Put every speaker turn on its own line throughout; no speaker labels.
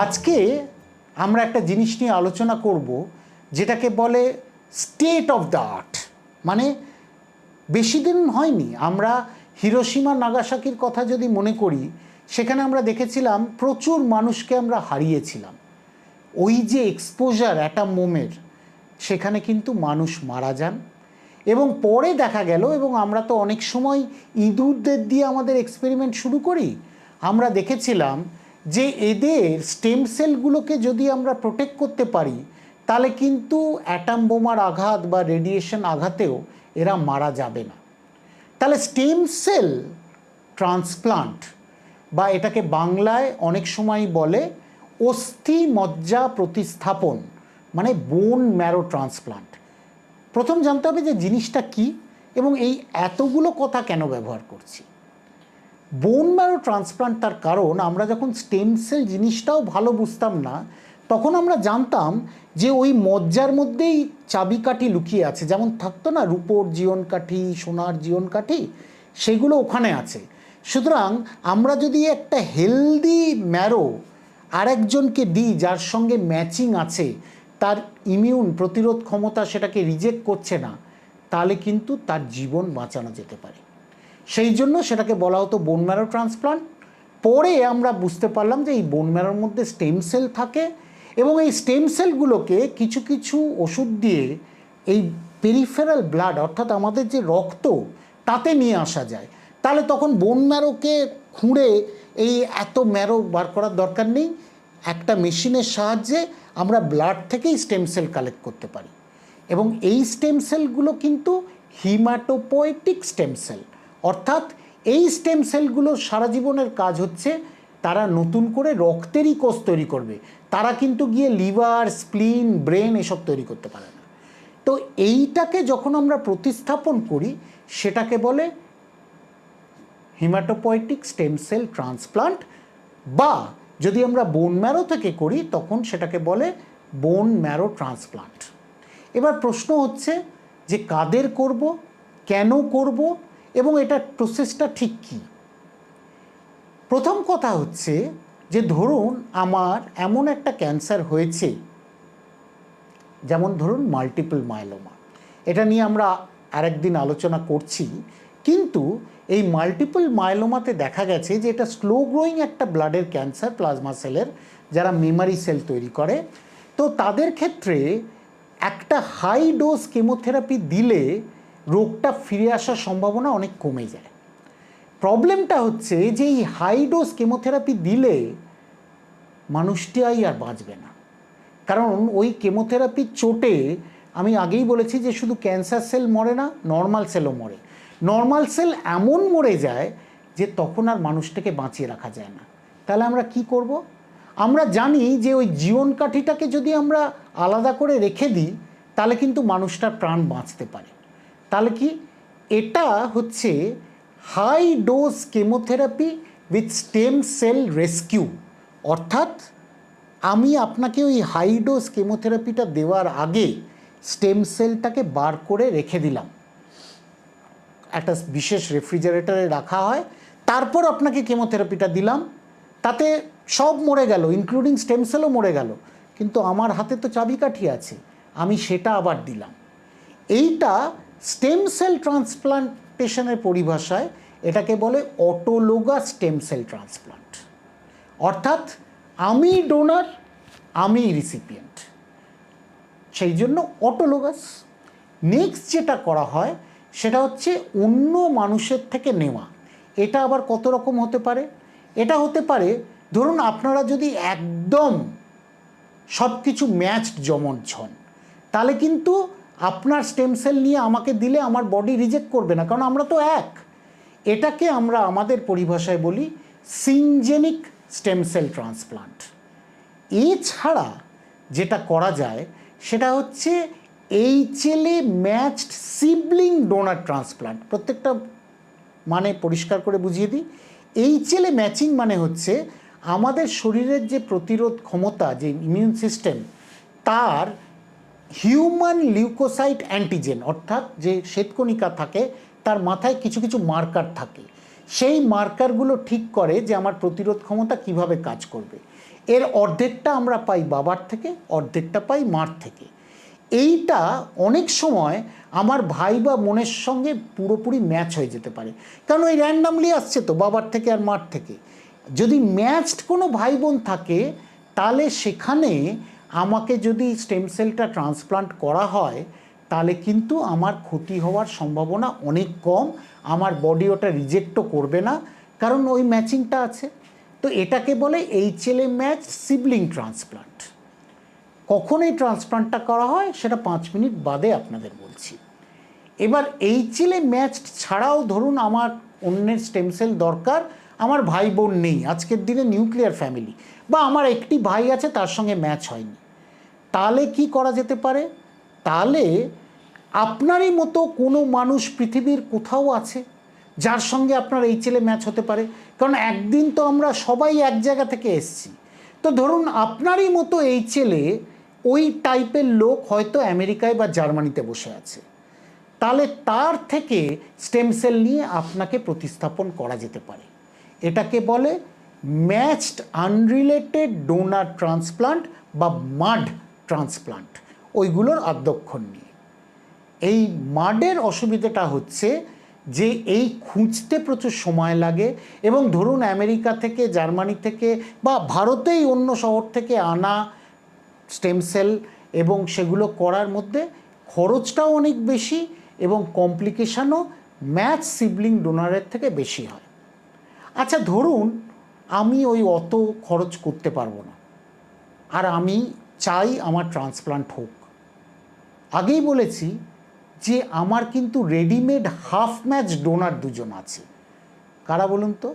আজকে আমরা একটা জিনিস নিয়ে আলোচনা করব, যেটাকে বলে স্টেট অফ দ্য আর্ট মানে বেশি দিন হয়নি, আমরা হিরোসীমা নাগাসাকির কথা যদি মনে করি, সেখানে আমরা দেখেছিলাম প্রচুর মানুষকে আমরা হারিয়েছিলাম। ওই যে এক্সপোজার অ্যাটাম মোমের সেখানে কিন্তু মানুষ মারা যান। এবং পরে দেখা গেল, এবং আমরা তো অনেক সময় ইঁদুরদের দিয়ে আমাদের এক্সপেরিমেন্ট শুরু করি, আমরা দেখেছিলাম যে এদের স্টেম সেলগুলোকে যদি আমরা প্রোটেক্ট করতে পারি, তাহলে কিন্তু অ্যাটাম বোমার আঘাত বা রেডিয়েশন আঘাতেও এরা মারা যাবে না। তাহলে স্টেম সেল ট্রান্সপ্লান্ট বা এটাকে বাংলায় অনেক সময় বলে অস্থি মজ্জা প্রতিস্থাপন মানে বোন ম্যারো ট্রান্সপ্লান্ট প্রথম জানতে হবে যে জিনিসটা কি এবং এই এতগুলো কথা কেন ব্যবহার করছি। বোন ম্যারো ট্রান্সপ্লান্ট তার কারণ আমরা যখন স্টেম সেল জিনিসটাও ভালো বুঝতাম না, তখন আমরা জানতাম যে ওই মজ্জার মধ্যেই চাবিকাঠি লুকিয়ে আছে। যেমন থাকতো না রূপোর জীবন কাঠি সোনার জীবন কাঠি সেগুলো ওখানে আছে। সুতরাং আমরা যদি একটা হেলদি ম্যারো আরেকজনকে দিই যার সঙ্গে ম্যাচিং আছে, তার ইমিউন প্রতিরোধ ক্ষমতা সেটাকে রিজেক্ট করছে না, তাহলে কিন্তু তার জীবন বাঁচানো যেতে পারে। সেই জন্য সেটাকে বলা হতো বোন ম্যারো ট্রান্সপ্লান্ট পরে আমরা বুঝতে পারলাম যে এই বোন ম্যারোর মধ্যে স্টেম সেল থাকে এবং এই স্টেম সেলগুলোকে কিছু কিছু ওষুধ দিয়ে এই পেরিফেরাল ব্লাড অর্থাৎ আমাদের যে রক্ত, তাতে নিয়ে আসা যায়। তাহলে তখন বোন ম্যারোকে খুঁড়ে এই এত ম্যারো বার করার দরকার নেই। একটা মেশিনের সাহায্যে আমরা ব্লাড থেকেই স্টেম সেল কালেক্ট করতে পারি। এবং এই স্টেম সেলগুলো কিন্তু হিমাটোপোয়েটিক স্টেম সেল অর্থাৎ এই স্টেম সেলগুলোর সারা জীবনের কাজ হচ্ছে তারা নতুন করে রক্তেরই কোষ তৈরি করবে। তারা কিন্তু গিয়ে লিভার, স্প্লিন, ব্রেন এসব তৈরি করতে পারে না। তো এইটাকে যখন আমরা প্রতিস্থাপন করি, সেটাকে বলে হিমাটোপয়েটিক স্টেম সেল ট্রান্সপ্লান্ট বা যদি আমরা বোন ম্যারো থেকে করি, তখন সেটাকে বলে বোন ম্যারো ট্রান্সপ্লান্ট এবার প্রশ্ন হচ্ছে যে কাদের করব, কেন করব এবং এটার প্রসেসটা ঠিক কী? প্রথম কথা হচ্ছে যে ধরুন আমার এমন একটা ক্যান্সার হয়েছে, যেমন ধরুন মাল্টিপল মাইলোমা এটা নিয়ে আমরা আরেকদিন আলোচনা করছি, কিন্তু এই মাল্টিপল মাইলোমাতে দেখা গেছে যে এটা স্লো গ্রোয়িং একটা ব্লাডের ক্যান্সার প্লাজমা সেলের যারা মেমারি সেল তৈরি করে। তো তাদের ক্ষেত্রে একটা হাই ডোজ কেমোথেরাপি দিলে রোগটা ফিরে আসার সম্ভাবনা অনেক কমে যায়। প্রবলেমটা হচ্ছে যে এই হাই ডোজ কেমোথেরাপি দিলে মানুষটি আর বাঁচবে না। কারণ ওই কেমোথেরাপির চোটে আমি আগেই বলেছি যে শুধু ক্যান্সার সেল মরে না নর্মাল সেলও মরে। নর্মাল সেল এমন মরে যায় যে তখন আর মানুষটাকে বাঁচিয়ে রাখা যায় না। তাহলে আমরা কি করব? আমরা জানি যে ওই জীবন কাঠিটাকে যদি আমরা আলাদা করে রেখে দিই, তাহলে কিন্তু মানুষটার প্রাণ বাঁচতে পারে। তাহলে কি? এটা হচ্ছে high dose chemotherapy with stem cell rescue অর্থাৎ আমি আপনাকে ওই হাই ডোজ কেমোথেরাপিটা দেওয়ার আগে স্টেম সেলটাকে বার করে রেখে দিলাম। একটা বিশেষ রেফ্রিজারেটরে রাখা হয়। তারপর আপনাকে কেমোথেরাপিটা দিলাম। তাতে সব মরে গেল ইনক্লুডিং স্টেম সেলও মরে গেল। কিন্তু আমার হাতে তো চাবিকাঠি আছে, আমি সেটা আবার দিলাম। এইটা স্টেম সেল ট্রান্সপ্লান্টেশনের পরিভাষায় এটাকে বলে অটোলোগা স্টেম সেল ট্রান্সপ্লান্ট। অর্থাৎ আমি ডোনার, আমি রিসিপিয়েন্ট। সেই জন্য অটোলোগাস। নেক্সট যেটা করা হয়, সেটা হচ্ছে অন্য মানুষের থেকে নেওয়া। এটা আবার কত রকম হতে পারে? এটা হতে পারে, ধরুন আপনারা যদি একদম সব কিছু ম্যাচড জমন ছন তাহলে কিন্তু আপনার স্টেম সেল নিয়ে আমাকে দিলে আমার বডি রিজেক্ট করবে না, কারণ আমরা তো এক। এটাকে আমরা আমাদের পরিভাষায় বলি সিনজেনিক স্টেম সেল ট্রান্সপ্লান্ট এছাড়া যেটা করা যায়, সেটা হচ্ছে HLA matched sibling donor transplant প্রত্যেকটা মানে পরিষ্কার করে বুঝিয়ে দিই। এইচএলএ ম্যাচিং মানে হচ্ছে আমাদের শরীরের যে প্রতিরোধ ক্ষমতা, যে ইমিউন সিস্টেম তার হিউম্যান লিউকোসাইট অ্যান্টিজেন, অর্থাৎ যে শ্বেতকণিকা থাকে, তার মাথায় কিছু কিছু মার্কার থাকে। সেই মার্কারগুলো ঠিক করে যে আমার প্রতিরোধ ক্ষমতা কীভাবে কাজ করবে। এর অর্ধেকটা আমরা পাই বাবার থেকে, অর্ধেকটা পাই মার থেকে। এইটা অনেক সময় আমার ভাই বা মনের সঙ্গে পুরোপুরি ম্যাচ হয়ে যেতে পারে। কারণ ওই র্যান্ডামলি আসছে তো, বাবার থেকে আর মার থেকে। যদি ম্যাচড কোনো ভাই বোন থাকে, তাহলে সেখানে আমাকে যদি স্টেম সেলটা ট্রান্সপ্লান্ট করা হয়, তাহলে কিন্তু আমার ক্ষতি হওয়ার সম্ভাবনা অনেক কম, আমার বডি ওটা রিজেক্টও করবে না, কারণ ওই ম্যাচিংটা আছে। তো এটাকে বলে এইচএলএ ম্যাচ সিবলিং ট্রান্সপ্লান্ট কখন এই ট্রান্সপ্লান্টটা করা হয়, সেটা পাঁচ মিনিট বাদে আপনাদের বলছি। এবার এই চিলে ম্যাচ ছাড়াও ধরুন আমার অন্যের স্টেম সেল দরকার, আমার ভাই বোন নেই, আজকের দিনে নিউক্লিয়ার ফ্যামিলি বা আমার একটি ভাই আছে, তার সঙ্গে ম্যাচ হয়নি। তাহলে কি করা যেতে পারে? তাহলে আপনারই মতো কোনো মানুষ পৃথিবীর কোথাও আছে যার সঙ্গে আপনার এই ছেলে ম্যাচ হতে পারে? কারণ একদিন তো আমরা সবাই এক জায়গা থেকে এসছি। তো ধরুন আপনারই মতো এই ছেলে ওই টাইপের লোক হয়তো আমেরিকায় বা জার্মানিতে বসে আছে। তাহলে তার থেকে স্টেম সেল নিয়ে আপনাকে প্রতিস্থাপন করা যেতে পারে। এটাকে বলে ম্যাচড আনরিলেটেড ডোনার ট্রান্সপ্লান্ট বা মাড ট্রান্সপ্লান্ট, ওইগুলোর আদ্যক্ষণ নিয়ে। এই মাডের অসুবিধাটা হচ্ছে যে এই খুঁজতে প্রচুর সময় লাগে এবং ধরুন আমেরিকা থেকে, জার্মানি থেকে বা ভারতেই অন্য শহর থেকে আনা স্টেম সেল এবং সেগুলো করার মধ্যে খরচটাও অনেক বেশি এবং কমপ্লিকেশানও ম্যাচ সিবলিং ডোনারের থেকে বেশি হয়। আচ্ছা ধরুন আমি ওই অত খরচ করতে পারব না। আর আমি চাই আমার ট্রান্সপ্লান্ট হোক। আগেই বলেছি যে আমার কিন্তু রেডিমেড হাফ ম্যাচ ডোনার দুজন আছে। কারা বলুন তো?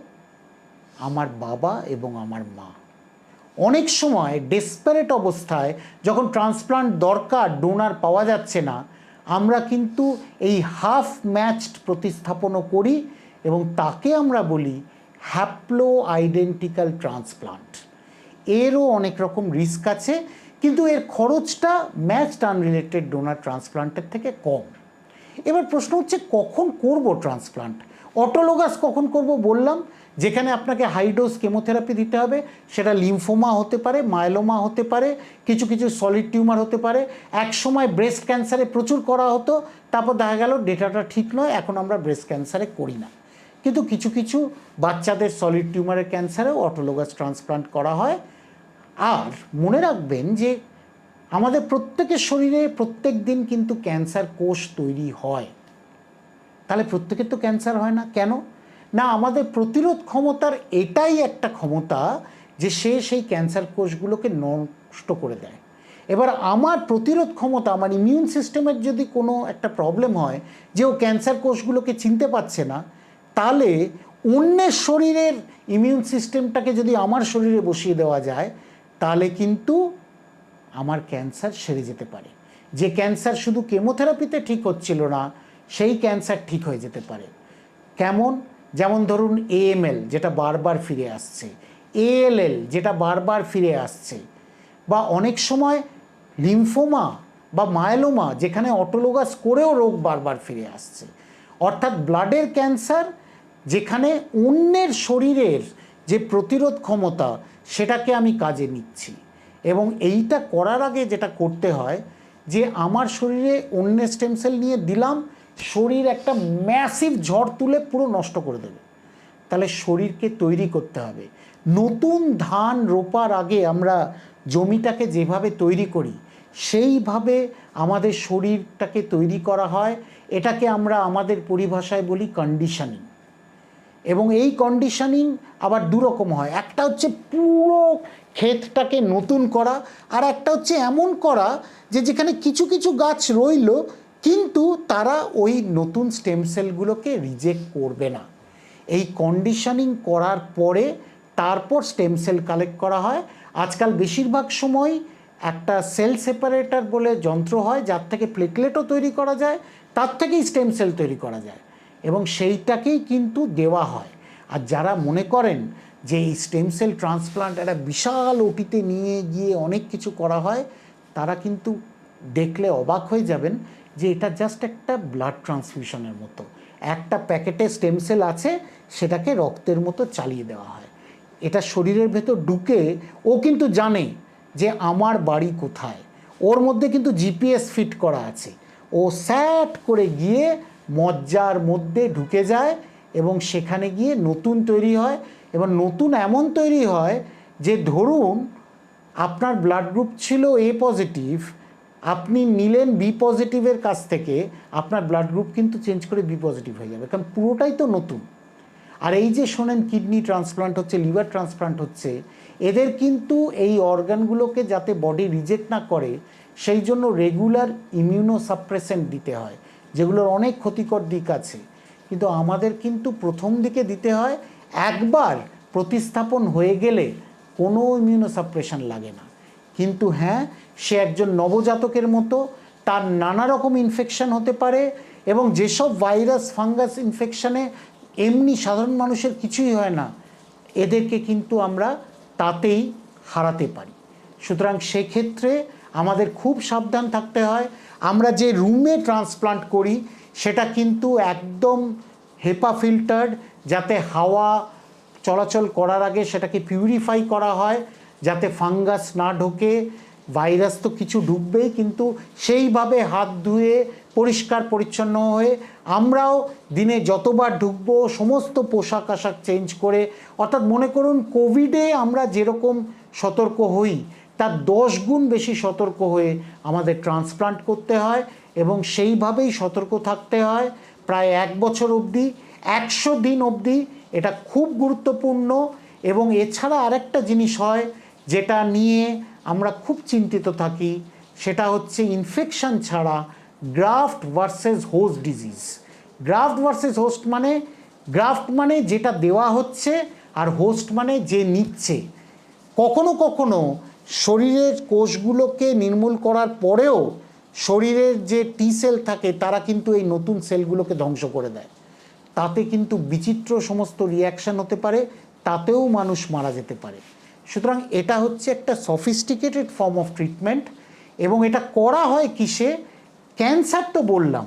আমার বাবা এবং আমার মা। অনেক সময় ডেসপারেট অবস্থায় যখন ট্রান্সপ্লান্ট দরকার, ডোনার পাওয়া যাচ্ছে না, আমরা কিন্তু এই হাফ ম্যাচড প্রতিস্থাপনও করি এবং তাকে আমরা বলি হ্যাপ্লো আইডেন্টিক্যাল ট্রান্সপ্লান্ট। এরও অনেক রকম রিস্ক আছে কিন্তু এর খরচটা ম্যাচড আনরিলেটেড ডোনার ট্রান্সপ্লান্টের থেকে কম। এবার প্রশ্ন হচ্ছে, কখন করব ট্রান্সপ্লান্ট অটোলোগাস কখন করব বললাম, যেখানে আপনাকে হাইডোজ কেমোথেরাপি দিতে হবে, সেটা লিমফোমা হতে পারে মাইলোমা হতে পারে, কিছু কিছু সলিড টিউমার হতে পারে। এক সময় ব্রেস্ট ক্যান্সারে প্রচুর করা হতো, তারপর দেখা গেল ডেটাটা ঠিক নয়, এখন আমরা ব্রেস্ট ক্যান্সারে করি না। কিন্তু কিছু কিছু বাচ্চাদের সলিড টিউমারের ক্যান্সারেও অটোলোগাস ট্রান্সপ্লান্ট করা হয়। আর মনে রাখবেন যে আমাদের প্রত্যেকের শরীরে প্রত্যেক দিন কিন্তু ক্যান্সার কোষ তৈরি হয়। তাহলে প্রত্যেকের তো ক্যান্সার হয় না? কেন? না, আমাদের প্রতিরোধ ক্ষমতার এটাই একটা ক্ষমতা যে সে সেই ক্যান্সার কোষগুলোকে নষ্ট করে দেয়। এবার আমার প্রতিরোধ ক্ষমতা, আমার ইমিউন সিস্টেমের যদি কোনো একটা প্রবলেম হয় যে ও ক্যান্সার কোষগুলোকে চিনতে পারছে না, তাহলে অন্যের শরীরের ইমিউন সিস্টেমটাকে যদি আমার শরীরে বসিয়ে দেওয়া যায় তাহলে কিন্তু আমার ক্যান্সার সেরে যেতে পারে। যে ক্যান্সার শুধু কেমোথেরাপিতে ঠিক হচ্ছিল না, সেই ক্যান্সার ঠিক হয়ে যেতে পারে। কেমন? যেমন ধরুন এএমএল, যেটা বারবার ফিরে আসছে। এএলএল, যেটা বারবার ফিরে আসছে। বা অনেক সময় লিমফোমা বা মায়োলোমা, যেখানে অটোলোগাস করেও রোগ বারবার ফিরে আসছে। অর্থাৎ ব্লাডের ক্যান্সার, যেখানে অন্যের শরীরের যে প্রতিরোধ ক্ষমতা সেটাকে আমি কাজে নিচ্ছি। এবং এইটা করার আগে যেটা করতে হয়, যে আমার শরীরে অন্য স্টেম সেল নিয়ে দিলাম, শরীর একটা ম্যাসিভ ঝড় তুলে পুরো নষ্ট করে দেবে। তাহলে শরীরকে তৈরি করতে হবে। নতুন ধান রোপার আগে আমরা জমিটাকে যেভাবে তৈরি করি, সেইভাবে আমাদের শরীরটাকে তৈরি করা হয়। এটাকে আমরা আমাদের পরিভাষায় বলি কন্ডিশনিং এবং এই কন্ডিশনিং আবার দুরকম হয়। একটা হচ্ছে পুরো ক্ষেতটাকে নতুন করা, আর একটা হচ্ছে এমন করা যে যেখানে কিছু কিছু গাছ রইল, কিন্তু তারা ওই নতুন স্টেম সেলগুলোকে রিজেক্ট করবে না। এই কন্ডিশনিং করার পরে তারপর স্টেম সেল কালেক্ট করা হয়। আজকাল বেশিরভাগ সময় একটা সেল সেপারেটর বলে যন্ত্র হয়, যার থেকে প্লেটলেটও তৈরি করা যায়, তার থেকেই স্টেম সেল তৈরি করা যায়। এবং সেইটাকেই কিন্তু দেওয়া হয়। আর যারা মনে করেন যে এই স্টেম সেল ট্রান্সপ্লান্ট একটা বিশাল ওটিতে নিয়ে গিয়ে অনেক কিছু করা হয়, তারা কিন্তু দেখলে অবাক হয়ে যাবেন যে এটা জাস্ট একটা ব্লাড ট্রান্সফিউশনের মতো। একটা প্যাকেটে স্টেম সেল আছে, সেটাকে রক্তের মতো চালিয়ে দেওয়া হয়। এটা শরীরের ভেতর ঢুকে ও কিন্তু জানে যে আমার বাড়ি কোথায়। ওর মধ্যে কিন্তু জিপিএস ফিট করা আছে। ও স্যাট করে গিয়ে মজ্জার মধ্যে ঢুকে যায় এবং সেখানে গিয়ে নতুন তৈরি হয় এবং নতুন এমন তৈরি হয় যে ধরুন আপনার ব্লাড গ্রুপ ছিল এ পজিটিভ আপনি নিলেন বি পজিটিভের কাছ থেকে, আপনার ব্লাড গ্রুপ কিন্তু চেঞ্জ করে বি পজিটিভ হয়ে যাবে, কারণ পুরোটাই তো নতুন। আর এই যে শোনেন কিডনি ট্রান্সপ্লান্ট হচ্ছে লিভার ট্রান্সপ্লান্ট হচ্ছে, এদের কিন্তু এই অর্গানগুলোকে যাতে বডি রিজেক্ট না করে, সেই জন্য রেগুলার ইমিউনো সাপ্রেসেন্ট দিতে হয়। যেগুলোর অনেক ক্ষতিকর দিক আছে। কিন্তু আমাদের কিন্তু প্রথম দিকে দিতে হয়, একবার প্রতিস্থাপন হয়ে গেলে কোনো ইমিউনো সাপ্রেশন লাগে না। কিন্তু হ্যাঁ সে একজন নবজাতকের মতো, তার নানা রকম ইনফেকশন হতে পারে এবং যেসব ভাইরাস ফাঙ্গাস ইনফেকশনে এমনি সাধারণ মানুষের কিছুই হয় না, এদেরকে কিন্তু আমরা তাতেই হারাতে পারি। সুতরাং সেক্ষেত্রে আমাদের খুব সাবধান থাকতে হয়। আমরা যে রুমে ট্রান্সপ্লান্ট করি, সেটা কিন্তু একদম হেপা ফিল্টার্ড যাতে হাওয়া চলাচল করার আগে সেটাকে পিউরিফাই করা হয়, যাতে ফাঙ্গাস না ঢোকে ভাইরাস তো কিছু ঢুকবেই, কিন্তু সেইভাবে হাত ধুয়ে পরিষ্কার পরিচ্ছন্ন হয়ে আমরাও দিনে যতবার ঢুকবো, সমস্ত পোশাক আশাক চেঞ্জ করে, অর্থাৎ মনে করুন কোভিডে আমরা যেরকম সতর্ক হই তার দশ গুণ বেশি সতর্ক হয়ে আমাদের ট্রান্সপ্লান্ট করতে হয় এবং সেইভাবেই সতর্ক থাকতে হয় প্রায় এক বছর অবধি, একশো দিন অবধি এটা খুব গুরুত্বপূর্ণ এবং এছাড়া আরেকটা জিনিস হয় যেটা নিয়ে আমরা খুব চিন্তিত থাকি, সেটা হচ্ছে ইনফেকশন ছাড়া graft versus host disease graft versus host মানে গ্রাফট মানে যেটা দেওয়া হচ্ছে আর হোস্ট মানে যে নিচ্ছে। কখনো কখনো শরীরের কোষগুলোকে নির্মূল করার পরেও শরীরের যে টি সেল থাকে, তারা কিন্তু এই নতুন সেলগুলোকে ধ্বংস করে দেয়। তাতে কিন্তু বিচিত্র সমস্ত রিয়াকশন হতে পারে, তাতেও মানুষ মারা যেতে পারে। সুতরাং এটা হচ্ছে একটা সফিস্টিকেটেড ফর্ম অফ ট্রিটমেন্ট এবং এটা করা হয় কিসে? ক্যান্সার তো বললাম,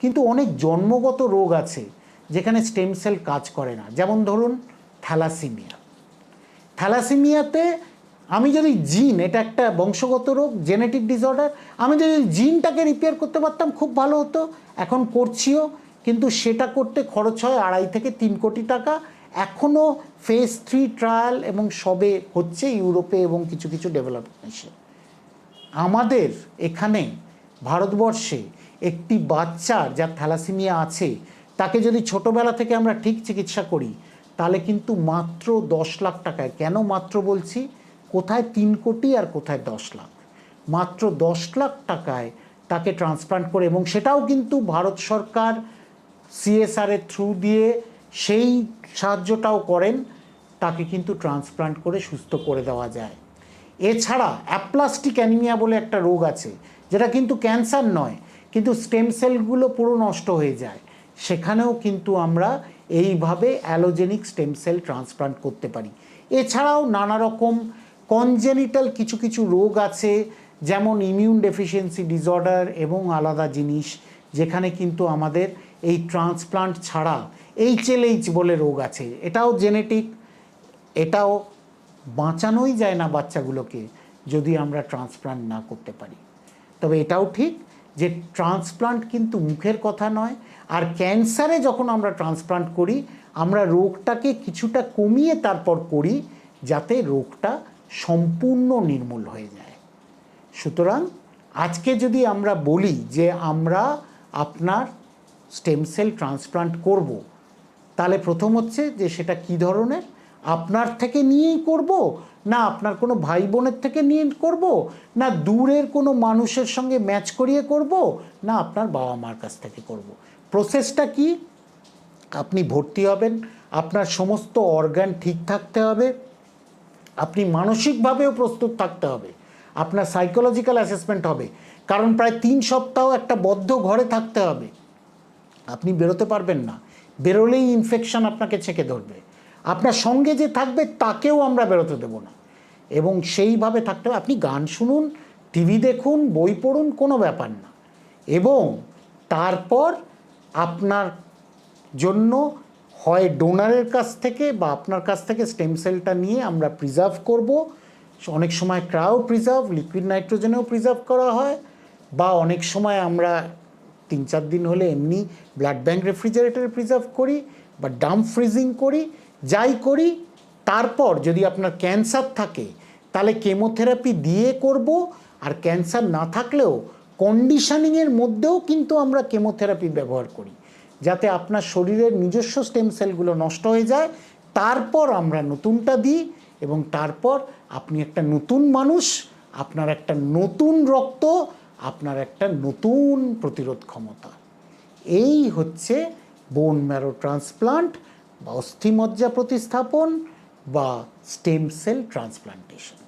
কিন্তু অনেক জন্মগত রোগ আছে যেখানে স্টেম সেল কাজ করে না। যেমন ধরুন থ্যালাসিমিয়া থ্যালাসিমিয়াতে আমি যদি জিন, এটা একটা বংশগত রোগ জেনেটিক ডিসঅর্ডার আমি যদি জিনটাকে রিপেয়ার করতে পারতাম, খুব ভালো হতো। এখন করছিও, কিন্তু সেটা করতে খরচ হয় আড়াই থেকে তিন কোটি টাকা। এখনও ফেজ থ্রি ট্রায়াল এবং সবে হচ্ছে ইউরোপে এবং কিছু কিছু ডেভেলপ নেশে আমাদের এখানে ভারতবর্ষে একটি বাচ্চার যার থ্যালাসিমিয়া আছে, তাকে যদি ছোটোবেলা থেকে আমরা ঠিক চিকিৎসা করি, তাহলে কিন্তু মাত্র দশ লাখ টাকায়, কেন মাত্র বলছি? কোথায় তিন কোটি আর কোথায় দশ লাখ। মাত্র দশ লাখ টাকায় তাকে ট্রান্সপ্লান্ট করে এবং সেটাও কিন্তু ভারত সরকার সিএসআরের থ্রু দিয়ে সেই সাহায্যটাও করেন, তাকে কিন্তু ট্রান্সপ্লান্ট করে সুস্থ করে দেওয়া যায়। এছাড়া অ্যাপ্লাস্টিক অ্যানিমিয়া বলে একটা রোগ আছে, যেটা কিন্তু ক্যান্সার নয়, কিন্তু স্টেম সেলগুলো পুরো নষ্ট হয়ে যায়। সেখানেও কিন্তু আমরা এইভাবে অ্যালোজেনিক স্টেম সেল ট্রান্সপ্লান্ট করতে পারি। এছাড়াও নানা রকম কনজেনিটাল কিছু কিছু রোগ আছে, যেমন ইমিউন ডেফিসিয়েন্সি ডিসঅর্ডার এবং আলাদা জিনিস, যেখানে কিন্তু আমাদের এই ট্রান্সপ্লান্ট ছাড়া এইচএলএইচ বলে রোগ আছে। এটাও জেনেটিক এটাও বাঁচানোই যায় না বাচ্চাগুলোকে যদি আমরা ট্রান্সপ্লান্ট না করতে পারি। তবে এটাও ঠিক যে ট্রান্সপ্লান্ট কিন্তু মুখের কথা নয়, আর ক্যান্সারে যখন আমরা ট্রান্সপ্লান্ট করি, আমরা রোগটাকে কিছুটা কমিয়ে তারপর করি, যাতে রোগটা সম্পূর্ণ নির্মূল হয়ে যায়। সুতরাং আজকে যদি আমরা বলি যে আমরা আপনার স্টেম সেল ট্রান্সপ্লান্ট করব, তাহলে প্রথম হচ্ছে যে সেটা কি ধরনের? আপনার থেকে নিয়েই করব? না আপনার কোনো ভাই বোনের থেকে নিয়ে করব? না দূরের কোনো মানুষের সঙ্গে ম্যাচ করিয়ে করব? না আপনার বাবা মার কাছ থেকে করব। প্রসেসটা কি? আপনি ভর্তি হবেন, আপনার সমস্ত অর্গান ঠিক থাকতে হবে আপনি মানসিকভাবেও প্রস্তুত থাকতে হবে। আপনার সাইকোলজিক্যাল অ্যাসেসমেন্ট হবে। কারণ প্রায় তিন সপ্তাহ একটা বদ্ধ ঘরে থাকতে হবে। আপনি বেরোতে পারবেন না। বেরোলেই ইনফেকশন আপনাকে ছেঁকে ধরবে। আপনার সঙ্গে যে থাকবে তাকেও আমরা বেরোতে দেবো না। এবং সেইভাবে থাকতে হবে। আপনি গান শুনুন, টিভি দেখুন, বই পড়ুন, কোনো ব্যাপার না। এবং তারপর আপনার জন্য হয় ডোনারের কাছ থেকে বা আপনার কাছ থেকে স্টেম সেলটা নিয়ে আমরা প্রিজার্ভ করব। অনেক সময় ক্রাও প্রিজার্ভ লিকুইড নাইট্রোজেনেও প্রিজার্ভ করা হয় বা অনেক সময় আমরা তিন চার দিন হলে এমনি ব্লাড ব্যাঙ্ক রেফ্রিজারেটরে প্রিজার্ভ করি বা ডাম্প ফ্রিজিং করি, যাই করি, তারপর যদি আপনার ক্যান্সার থাকে, তাহলে কেমোথেরাপি দিয়ে করব। আর ক্যান্সার না থাকলেও কন্ডিশনিংয়ের মধ্যেও কিন্তু আমরা কেমোথেরাপি ব্যবহার করি। যাতে আপনার শরীরের নিজস্ব স্টেম সেলগুলো নষ্ট হয়ে যায়। তারপর আমরা নতুনটা দিই এবং তারপর আপনি একটা নতুন মানুষ, আপনার একটা নতুন রক্ত, আপনার একটা নতুন প্রতিরোধ ক্ষমতা। এই হচ্ছে বোন ম্যারো ট্রান্সপ্লান্ট বা অস্থিমজ্জা প্রতিস্থাপন বা স্টেম সেল ট্রান্সপ্লান্টেশন